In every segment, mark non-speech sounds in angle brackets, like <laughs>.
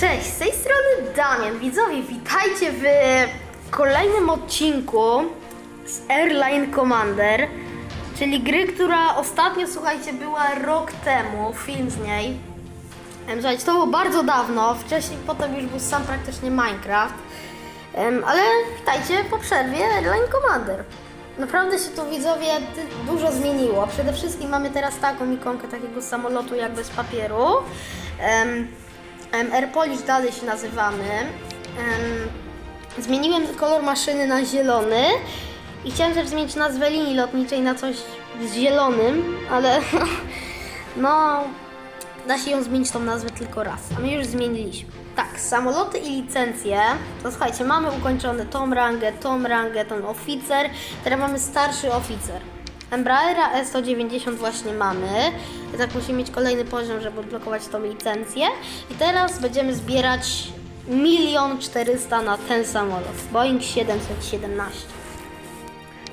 Cześć, z tej strony Damian. Widzowie, witajcie w kolejnym odcinku z Airline Commander, czyli gry, która ostatnio, słuchajcie, była rok temu, film z niej. Słuchajcie, to było bardzo dawno, wcześniej potem już był sam praktycznie Minecraft, ale witajcie po przerwie Airline Commander. Naprawdę się tu widzowie dużo zmieniło. Przede wszystkim mamy teraz taką ikonkę takiego samolotu jakby z papieru. Em, em, Air Polish dalej się nazywamy. Em, zmieniłem kolor maszyny na zielony i chciałem też zmienić nazwę linii lotniczej na coś z zielonym, ale <laughs> no da się ją zmienić tą nazwę tylko raz, a my już zmieniliśmy. Tak, samoloty i licencje, to słuchajcie, mamy ukończony tą rangę, tą rangę, ten oficer, teraz mamy starszy oficer. Embraera E190 właśnie mamy, tak musimy mieć kolejny poziom, żeby odblokować tą licencję. I teraz będziemy zbierać milion czterysta na ten samolot, Boeing 717.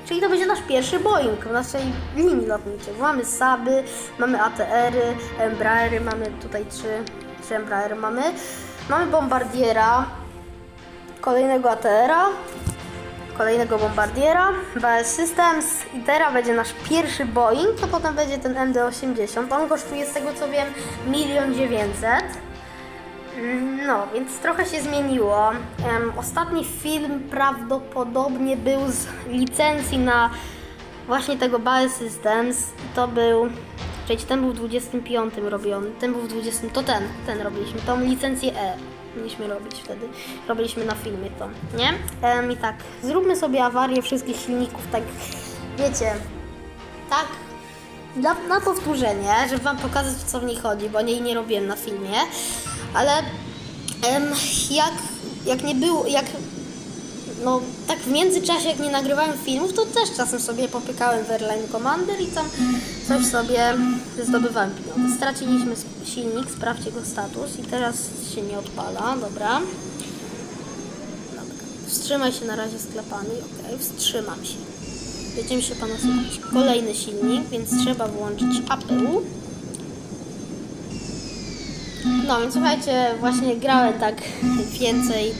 Czyli to będzie nasz pierwszy Boeing w naszej linii lotniczej. Mamy Saby, mamy ATR-y, Embraery, mamy tutaj trzy, trzy Embraery mamy. Mamy Bombardiera, kolejnego ATR-a, kolejnego Bombardiera, BS Systems i teraz będzie nasz pierwszy Boeing, to potem będzie ten MD-80. On kosztuje z tego co wiem milion dziewięćset. No, więc trochę się zmieniło. Ostatni film prawdopodobnie był z licencji na właśnie tego Bale Systems. To był, czyli ten był w 25 robiony, ten był w 20, to ten, ten robiliśmy, tą licencję E mieliśmy robić wtedy. Robiliśmy na filmie to, nie? Em, I tak, zróbmy sobie awarię wszystkich silników, tak, wiecie, tak na, na powtórzenie, żeby Wam pokazać, co w niej chodzi, bo niej nie robiłem na filmie, ale jak, jak nie było, jak no tak w międzyczasie, jak nie nagrywałem filmów, to też czasem sobie popykałem w Airline Commander i tam coś sobie zdobywałem pieniądze. Straciliśmy silnik, sprawdźcie jego status i teraz się nie odpala, dobra. Dobra. Wstrzymaj się na razie sklepami, ok, wstrzymam się. Będziemy się pana słuchać. Kolejny silnik, więc trzeba włączyć APU. No więc słuchajcie, właśnie grałem tak więcej,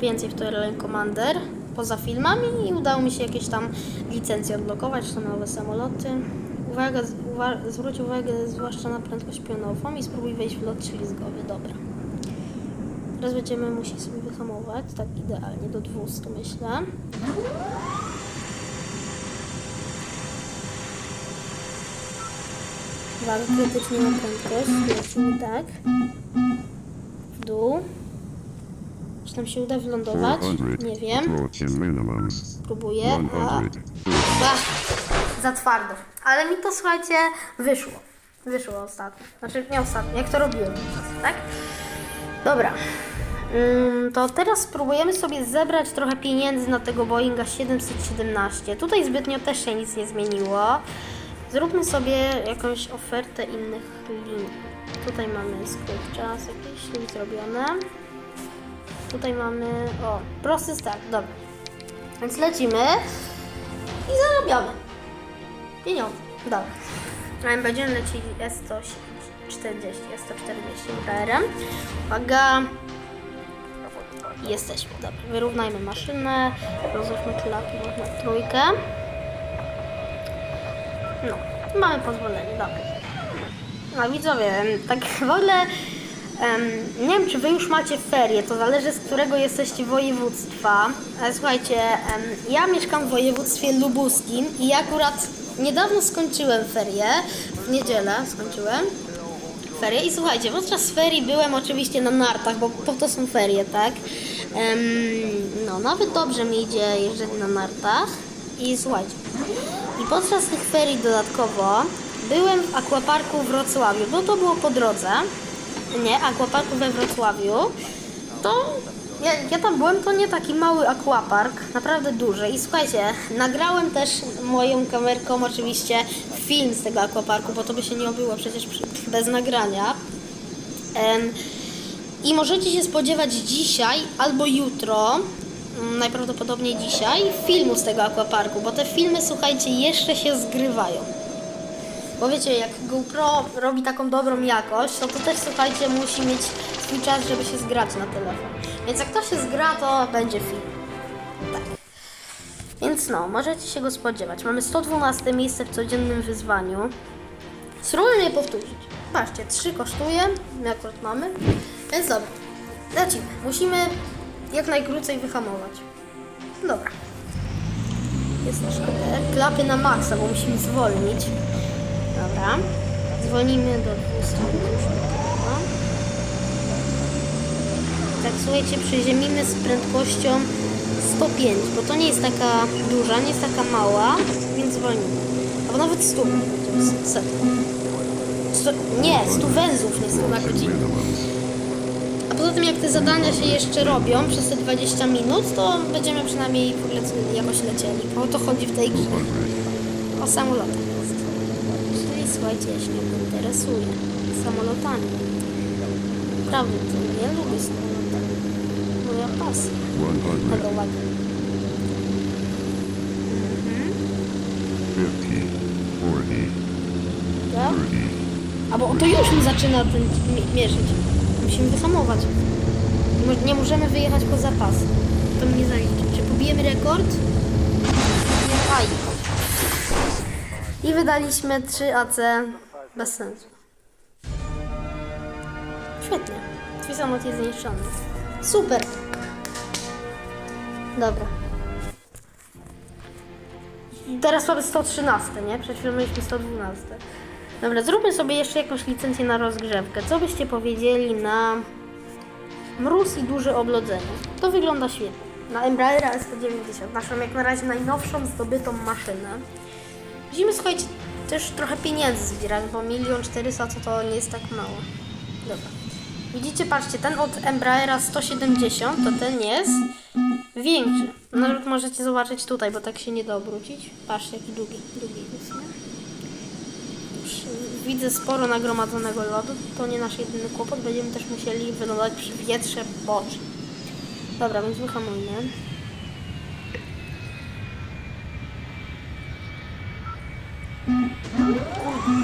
więcej w Airline Commander poza filmami i udało mi się jakieś tam licencje odblokować, są nowe samoloty. Uwaga, uwa- zwróć uwagę zwłaszcza na prędkość pionową i spróbuj wejść w lot ślizgowy, dobra. Teraz będziemy musieli sobie wyhamować, tak idealnie, do 200 myślę. Uwaga, krytycznie na prędkość. Tak. W dół. Czy nam się uda wylądować? 400. Nie wiem. Próbuję. A, 100. Ach, za twardo. Ale mi to słuchajcie wyszło. Wyszło ostatnio. Znaczy nie ostatnio, jak to robiłem, tak? Dobra. Ym, To teraz spróbujemy sobie zebrać trochę pieniędzy na tego Boeinga 717. Tutaj zbytnio też się nic nie zmieniło. Zróbmy sobie jakąś ofertę innych linii. Tutaj mamy skrót czas jakieś link zrobione. Tutaj mamy, o, prosty start, dobra. Więc lecimy i zarabiamy pieniądze. Dobra. A Będziemy lecieli S140, S140 PR-em. Uwaga. Jesteśmy, dobra. Wyrównajmy maszynę, rozłóżmy klapy na trójkę. No, mamy pozwolenie, dobra. No widzowie, tak w ogóle em, nie wiem czy wy już macie ferie, to zależy z którego jesteście województwa. Ale słuchajcie, em, ja mieszkam w województwie lubuskim i akurat niedawno skończyłem ferie, w niedzielę skończyłem ferie i słuchajcie, podczas ferii byłem oczywiście na nartach, bo po to są ferie, tak? Em, no, nawet dobrze mi idzie jeżdżenie na nartach i słuchajcie, i podczas tych ferii dodatkowo byłem w aquaparku w Wrocławiu, bo to było po drodze. Nie, aquaparku we Wrocławiu. To ja, ja tam byłem, to nie taki mały aquapark, naprawdę duży. I słuchajcie, nagrałem też moją kamerką oczywiście film z tego aquaparku, bo to by się nie obyło przecież bez nagrania. Em, I możecie się spodziewać dzisiaj albo jutro, mm, najprawdopodobniej dzisiaj, filmu z tego aquaparku, bo te filmy, słuchajcie, jeszcze się zgrywają. Bo wiecie, jak GoPro robi taką dobrą jakość, no to też słuchajcie, musi mieć swój czas, żeby się zgrać na telefon. Więc jak to się zgra, to będzie film. Tak. Więc no, możecie się go spodziewać. Mamy 112 miejsce w codziennym wyzwaniu. Spróbujmy je powtórzyć. Patrzcie, 3 kosztuje, my akurat mamy. Więc dobra, lecimy. Musimy jak najkrócej wyhamować. Dobra. Jest KDR. Klapy na maksa, bo musimy zwolnić. Dobra. Zwolnimy do 200 już. Dobra. Tak, słuchajcie, przyziemimy z prędkością 105, bo to nie jest taka duża, nie jest taka mała, więc zwolnimy. Albo nawet 100 będziemy setką. Sto, nie, 100 węzłów, nie 100 na godzinę. A poza tym jak te zadania się jeszcze robią przez te 20 minut, to będziemy przynajmniej w ogóle jakoś lecieli, bo o to chodzi w tej grze. O samolotach słuchajcie, ja się nie interesuję samolotami. Naprawdę, to nie lubię samolotami. Moja pasja. 100, Dobra, ładnie. 50, 40, Tak? 30, A bo to już mi zaczyna ten mi- mierzyć. Musimy wyhamować. Nie mo- Nie możemy wyjechać poza pas. To mnie zaliczy. Czy pobijemy rekord? Nie fajnie. I wydaliśmy 3 AC bez sensu. Świetnie. Twój samolot jest zniszczony. Super. Dobra. Teraz mamy 113, nie? Przed chwilą mieliśmy 112. Dobra, zróbmy sobie jeszcze jakąś licencję na rozgrzewkę. Co byście powiedzieli na mróz i duże oblodzenie? To wygląda świetnie. Na Embraera S190, naszą jak na razie najnowszą zdobytą maszynę. Musimy, słuchajcie, też trochę pieniędzy zbierać, bo milion czterysta to to nie jest tak mało. Dobra. Widzicie, patrzcie, ten od Embraera 170 to ten jest większy. Nawet możecie zobaczyć tutaj, bo tak się nie da obrócić. Patrzcie, jaki długi, długi jest, Widzę sporo nagromadzonego lodu. To nie nasz jedyny kłopot. Będziemy też musieli wylądować przy wietrze. Dobra, więc wyhamujmy.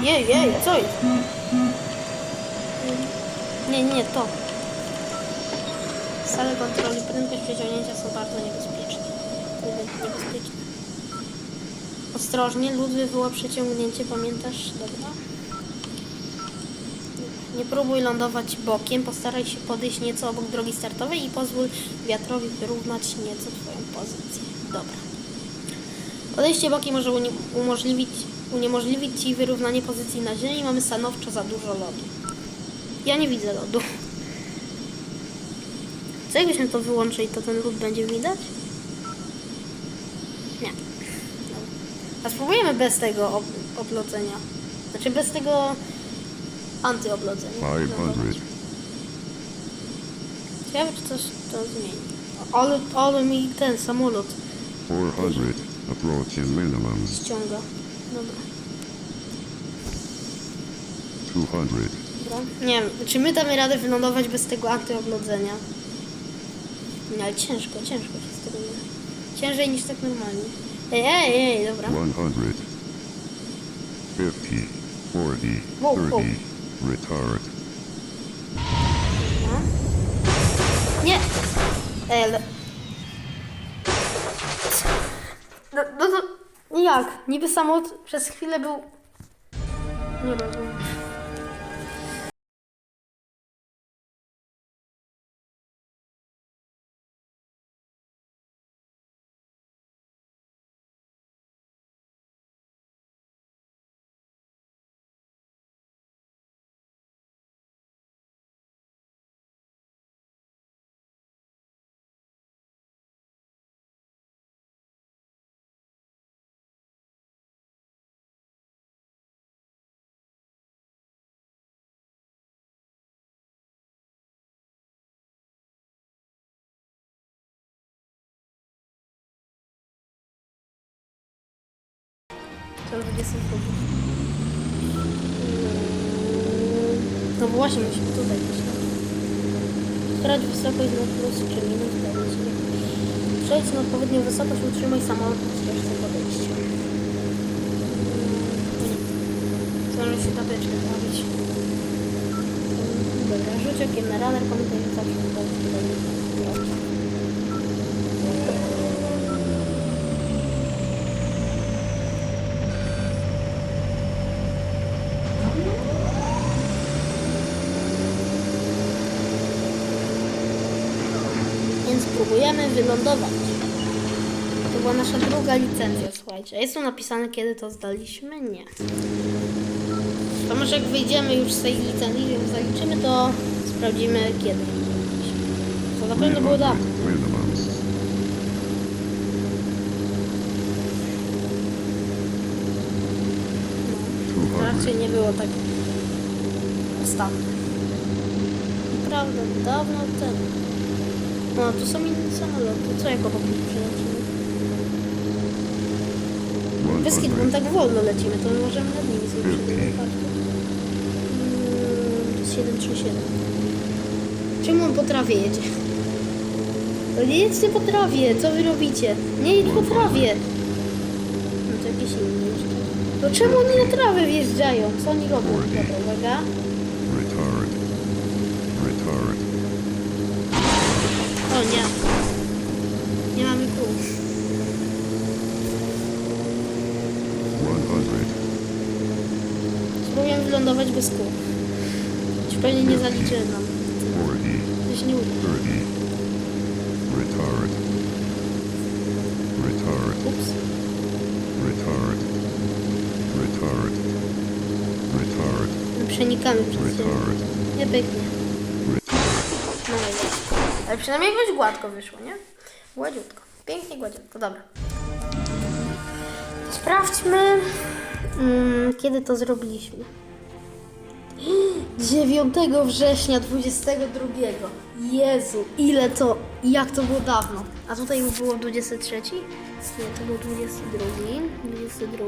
Jej, jej, co jest? Nie, nie, to. Sale kontroli prędkość przeciągnięcia są bardzo niebezpieczne. Niebe- Niebezpieczne. Ostrożnie, lód wywoła przeciągnięcie, pamiętasz? Dobra. Nie próbuj lądować bokiem, postaraj się podejść nieco obok drogi startowej i pozwól wiatrowi wyrównać nieco Twoją pozycję. Dobra. Podejście bokiem może umożliwić, uniemożliwić Ci wyrównanie pozycji na ziemi. Mamy stanowczo za dużo lodu. Ja nie widzę lodu. Co jakbyśmy to wyłączyli, to ten lód będzie widać? Nie. A spróbujemy bez tego ob oblodzenia. Znaczy bez tego antyoblodzenia. 500, Ciekawe, czy coś to zmieni. Ale, ale mi ten samolot 400, approach in minimums, ściąga. Dobra. 200, Dobra. Nie wiem, czy my damy radę wylądować bez tego antyoblodzenia? Nie, ale ciężko, ciężko się steruje. Ciężej niż tak normalnie. Ej, ej, ej, dobra. 100, 50, 40, Whoa, whoa. 30, retard, No. Nie! Ej, ale... No, no to... Jak? Niby samolot przez chwilę był... Nie rozumiem. To 20 funtów. No właśnie, musimy tutaj też. Sprawdź wysokość na plus czy minus będzie. Przejdź na odpowiednią wysokość, utrzymaj samolot na ścieżce podejścia. Może się tapeczkę zrobić. Dobra, rzuć okiem na radar, pamiętaj, że zawsze udało się tutaj zrobić. Więc próbujemy wylądować. To była nasza druga licencja, słuchajcie. Jest tu napisane, kiedy to zdaliśmy? Nie. To może jak wyjdziemy już z tej licencji ją zaliczymy, to sprawdzimy kiedy. To na pewno było dawno. Hundred. raczej nie było tak ostatnio. Naprawdę, dawno temu. No, tu są inne samoloty. Co jako po prostu przelecimy? Kiedy, bo tak wolno lecimy, to możemy nad nimi sobie Fifty. przelecieć. Mm, 737. Czemu on po trawie jedzie? No nie jedźcie po trawie, co wy robicie? Nie jedź po trawie. No to jakieś inne jeszcze. No czemu oni na trawę wjeżdżają? Co oni robią? Dobra, uwaga. O nie. Nie mamy kół. One hundred. Spróbujemy wylądować bez kół. Ci pewnie nie zaliczy nam. Się nie uda. Retard. Retard. Ups. Retard. Retard. Retard. My przenikamy przez. Retard. Nie pyknie. Ale przynajmniej jakoś gładko wyszło, nie? Gładziutko. Pięknie gładziutko, dobra. Sprawdźmy, mm, kiedy to zrobiliśmy. 9 września 22. Jezu, ile to, jak to było dawno. A tutaj było 23? Nie, to był 22. 22.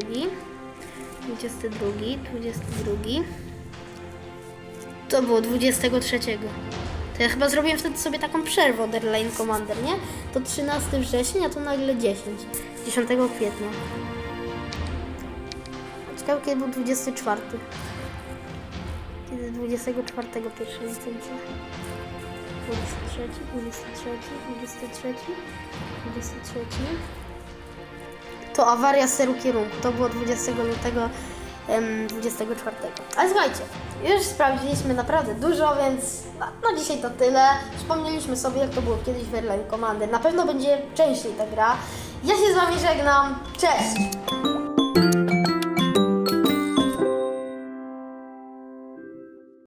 22. 22. To było 23. To ja chyba zrobiłem wtedy sobie taką przerwę od Airline Commander, nie? To 13 września, a to nagle 10. 10 kwietnia. Ciekawe kiedy był 24. Kiedy 24 pierwsza licencja. 23, 23, 23, 23. To awaria steru kierunku. To było 20 lutego 24. Ale słuchajcie, już sprawdziliśmy naprawdę dużo, więc no, dzisiaj to tyle. Przypomnieliśmy sobie, jak to było kiedyś w Airline Commander. Na pewno będzie częściej ta gra. Ja się z Wami żegnam. Cześć!